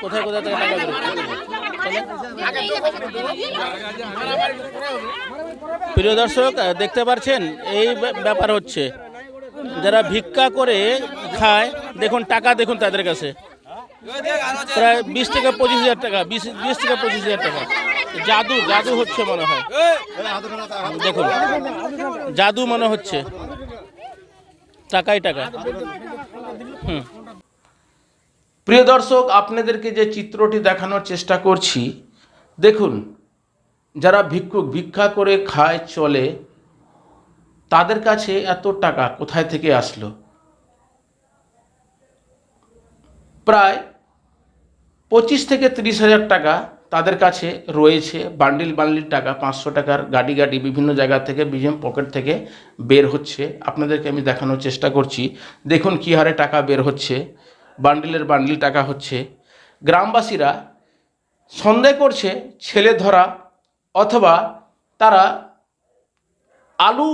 কোথায় কোথায় থেকে টাকা প্রিয় দর্শক দেখতে পাচ্ছেন, এই ব্যাপার হচ্ছে। যারা ভিক্ষা করে খায়, দেখুন, টাকা দেখুন তাদের কাছে। প্রায় বিশ থেকে পঁচিশ হাজার টাকা, বিশ বিশ থেকে পঁচিশ হাজার টাকা। জাদু জাদু হচ্ছে মনে হয়। দেখুন, জাদু মনে হচ্ছে। টাকাই টাকা। হুম। প্রিয় দর্শক, আপনাদেরকে যে চিত্রটি দেখানোর চেষ্টা করছি, দেখুন, যারা ভিক্ষুক ভিক্ষা করে খায়, চলে, তাদের কাছে এত টাকা কোথায় থেকে আসলো? প্রায় পঁচিশ থেকে তিরিশ হাজার টাকা তাদের কাছে রয়েছে, বান্ডিল বান্ডিল টাকা, পাঁচশো টাকার গাড়ি গাড়ি বিভিন্ন জায়গা থেকে বিভিন্ন পকেট থেকে বের হচ্ছে। আপনাদেরকে আমি দেখানোর চেষ্টা করছি। দেখুন কী হারে টাকা বের হচ্ছে। বান্ডিলের বান্ডিল টাকা হচ্ছে। গ্রামবাসীরা সন্দেহ করছে ছেলে ধরা অথবা তারা আলু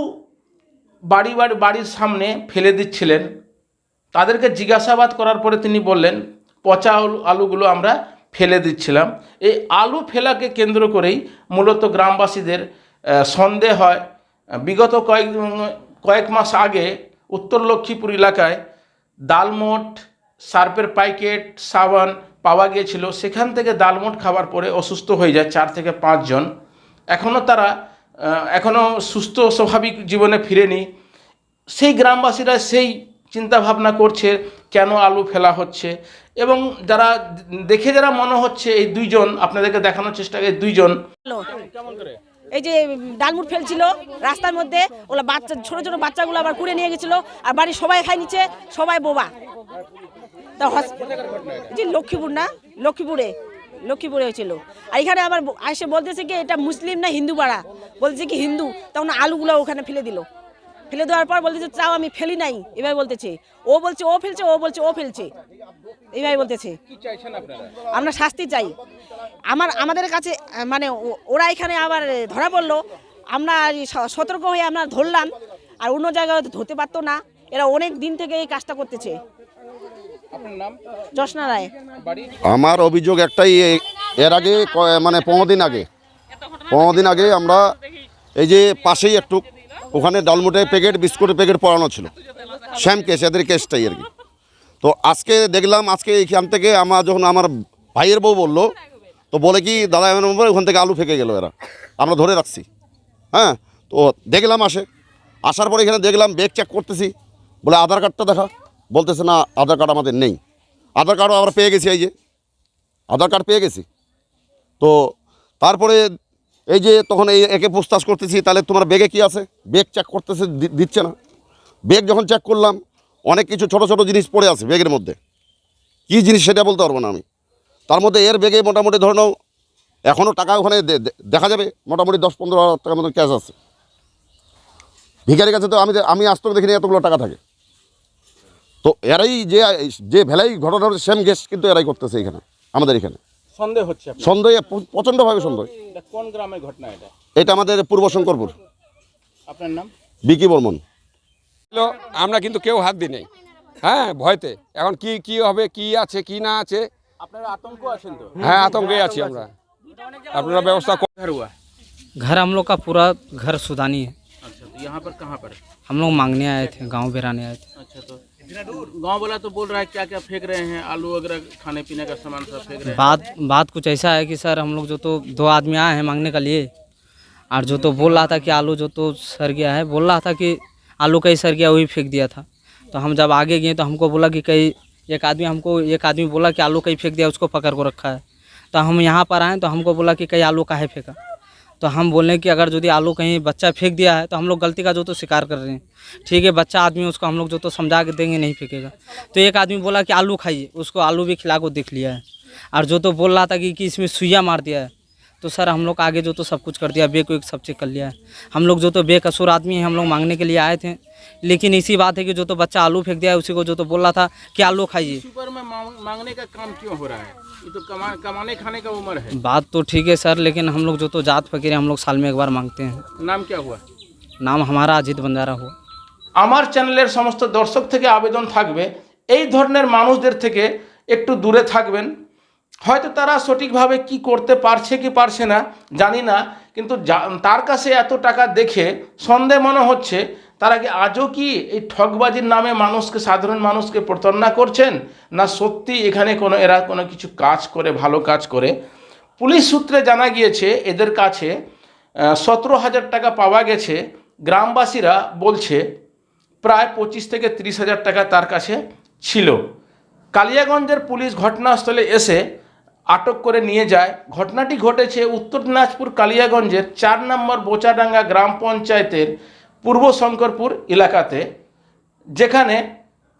বাড়ি বাড়ি বাড়ির সামনে ফেলে দিচ্ছিলেন। তাদেরকে জিজ্ঞাসাবাদ করার পরে তিনি বললেন, পচা আলু আলুগুলো আমরা ফেলে দিচ্ছিলাম। এই আলু ফেলাকে কেন্দ্র করেই মূলত গ্রামবাসীদের সন্দেহ হয়। বিগত কয়েক কয়েক মাস আগে উত্তর লক্ষ্মীপুর এলাকায় ডালমোট সার্পের প্যাকেট সাবান পাওয়া গিয়েছিল। সেখান থেকে ডালমোট খাবার পরে অসুস্থ হয়ে যায় চার থেকে পাঁচজন এখনও তারা এখনও সুস্থ স্বাভাবিক জীবনে ফিরেনি। সেই গ্রামবাসীরা সেই চিন্তা ভাবনা করছে, কেন আলু ফেলা হচ্ছে? এবং যারা দেখে যারা মনে হচ্ছে এই দুইজন, আপনাদেরকে দেখানোর চেষ্টা এই দুইজন। এই যে ডালমুট ফেলছিল রাস্তার মধ্যে, ওগুলো বাচ্চা, ছোটো ছোটো বাচ্চাগুলো আবার কুড়ে নিয়ে গেছিল, আর বাড়ির সবাই খাই নিচ্ছে সবাই বোবা। তা জি লক্ষ্মীপুর না? লক্ষ্মীপুরে। লক্ষ্মীপুরে হয়েছিল। আর এখানে আবার এসে বলতেছে কি এটা মুসলিম না হিন্দু পাড়া? বলতেছে কি হিন্দু। তখন আলুগুলো ওখানে ফেলে দিল। ফেলে দেওয়ার পর বলতেছে চাও আমি ফেলি নাই। এভাবে বলতেছে। ও বলছে ও ফেলছে ও বলছে ও ফেলছে। এইভাবে বলতেছে। আমরা শাস্তি চাই। আমার আমাদের কাছে মানে ওরা এখানে আবার ধরা পড়ল। আমরা সতর্ক হয়ে আমরা ধরলাম। আর অন্য জায়গায় ধরতে পারতো না। এরা অনেক দিন থেকে এই কাজটা করতেছে। জশনা রায়। আমার অভিযোগ একটাই এর আগে ক- মানে পনেরো দিন আগে। পনেরো দিন আগে আমরা এই যে পাশেই একটু ওখানে ডালমুটে প্যাকেট বিস্কুটের প্যাকেট পড়ানো ছিল। শ্যাম কেস এদের কেসটাই আর কি। তো আজকে দেখলাম আজকে এইখান থেকে আমার যখন আমার ভাইয়ের বউ বলল তো বলে কি দাদা এমন বলে ওখান থেকে আলু ফেঁকে গেল এরা। আমরা ধরে রাখছি। হ্যাঁ? তো দেখলাম আসে। আসার পরে এখানে দেখলাম ব্যাগ চেক করতেছি। বলে আধার কার্ডটা দেখা। বলতেছে না, আধার কার্ড আমাদের নেই। আধার কার্ডও আমরা পেয়ে গেছি এই যে। আধার কার্ড পেয়ে গেছি। তো তারপরে এই যে তখন এই একে পুছতাছ করতেছি, তাহলে তোমার ব্যাগে কি আছে? বেগ চেক করতেছে দিচ্ছে না। ব্যাগ যখন চেক করলাম, অনেক কিছু ছোট ছোট জিনিস পড়ে আছে ব্যাগের মধ্যে। কী জিনিস সেটা বলতে পারব না আমি। তার মধ্যে এর ব্যাগে মোটামুটি ধরে নাও এখনও টাকা ওখানে দেখা যাবে, মোটামুটি দশ পনেরো হাজার টাকার মতো ক্যাশ আছে। ভিখারির কাছে তো আমি আমি আজ দেখিনি এতগুলো টাকা থাকে। তো এরাই যে যে ভেলাই ঘটনা সেম গেস কিন্তু এরাই করতেছে এখানে আমাদের এখানে সন্দেহ হচ্ছে আপনার। সন্দেহে প- প্রচণ্ডভাবে সন্দেহ এটা কোন গ্রামের ঘটনা এটা এটা আমাদের পূর্ব শঙ্করপুর আপনার নাম বিকি বর্মন ছিল, আমরা কিন্তু কেউ হাত দিই নাই হ্যাঁ ভয়তে এখন কি কি হবে কি আছে কি না আছে আপনারা আতঙ্ক আছেন তো হ্যাঁ আতঙ্কে আছি আমরা আপনারা ব্যবস্থা করুন। घर हुआ घर हम लोग का पूरा घर सुदानी है अच्छा तो यहाँ पर कहाँ पर हम लोग मांगने आए थे गांव बेराने आए थे अच्छा तो गाँव वाला तो बोल रहा है क्या क्या फेंक रहे हैं, आलू वगैरह खाने पीने का सामान सब फेंक रहे हैं। बात बात कुछ ऐसा है कि सर, हम लोग जो तो दो आदमी आए हैं मांगने के लिए, और जो तो बोल रहा था कि आलू जो तो सर गया है, बोल रहा था कि आलू कहीं सर गया, वही फेंक दिया था। तो हम जब आगे गए तो हमको बोला कि कहीं एक आदमी, हमको एक आदमी बोला कि आलू कहीं फेंक दिया, उसको पकड़ को रखा है। तो हम यहाँ पर आए तो हमको बोला कि कहीं आलू काहे फेंका। तो हम बोले कि अगर यदि आलू कहीं बच्चा फेंक दिया है तो हम लोग गलती का जो तो शिकार कर रहे हैं। ठीक है बच्चा आदमी उसको हम लोग जो तो समझा के देंगे नहीं फेंकेगा। तो एक आदमी बोला कि आलू खाइए उसको आलू भी खिला को देख लिया है। और जो तो बोल रहा था कि, कि इसमें सुइया मार दिया है तो सर हम लोग आगे जो तो सब कुछ कर दिया बेक वेक सब चेक कर लिया है। हम लोग जो तो बेकसूर आदमी हैं हम लोग मांगने के लिए आए थे। लेकिन इसी बात है कि जो तो बच्चा आलू फेंक दिया है उसी को जो तो बोल रहा था कि आलू खाइए सुपर में मांग- मांगने का काम क्यों हो रहा है ये तो कमा कमाने खाने का उम्र है बात तो ठीक है सर लेकिन हम लोग जो तो जात फकीर हैं, हम लोग साल में एक बार मांगते हैं नाम क्या हुआ नाम हमारा अजीत बंजारा हो আমার চ্যানেলের সমস্ত দর্শক থেকে আবেদন থাকবে এই ধরনের মানুষদের থেকে একটু দূরে থাকবেন হয়তো তারা সঠিকভাবে কি করতে পারছে কি পারছে না জানি না কিন্তু যা- তার কাছে এত টাকা দেখে সন্দেহ মনে হচ্ছে তারা কি আজও কি এই ঠকবাজির নামে মানুষকে, সাধারণ মানুষকে প্রতারণা করছেন? না সত্যি এখানে কোনো, এরা কোনো কিছু কাজ করে, ভালো কাজ করে? পুলিশ সূত্রে জানা গিয়েছে, এদের কাছে সতেরো হাজার টাকা পাওয়া গেছে। গ্রামবাসীরা বলছে, প্রায় পঁচিশ থেকে তিরিশ হাজার টাকা তার কাছে ছিল। কালিয়াগঞ্জের পুলিশ ঘটনাস্থলে এসে আটক করে নিয়ে যায়। ঘটনাটি ঘটেছে উত্তর দিনাজপুর কালিয়াগঞ্জের চার নম্বর বোচাডাঙ্গা গ্রাম পঞ্চায়েতের পূর্ব শঙ্করপুর এলাকাতে, যেখানে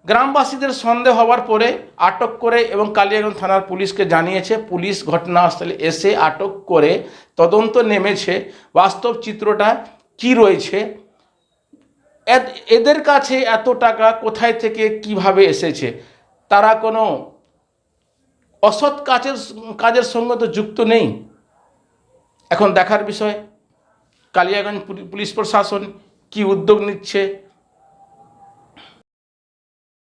গ্রামবাসীদের সন্দেহ হওয়ার পরে আটক করে এবং কালিয়াগঞ্জ থানার পুলিশকে জানিয়েছে, পুলিশ ঘটনাস্থলে এসে আটক করে তদন্ত নেমেছে। বাস্তব চিত্রটা কি রয়েছে? এদ- এদের কাছে এত টাকা কোথায় থেকে কীভাবে এসেছে? তারা কোনো অসৎ কাজের কাজের সঙ্গে তো যুক্ত নেই। এখন দেখার বিষয়, কালিয়াগঞ্জ পুলি- পুলিশ প্রশাসন কি উদ্যোগ নিচ্ছে?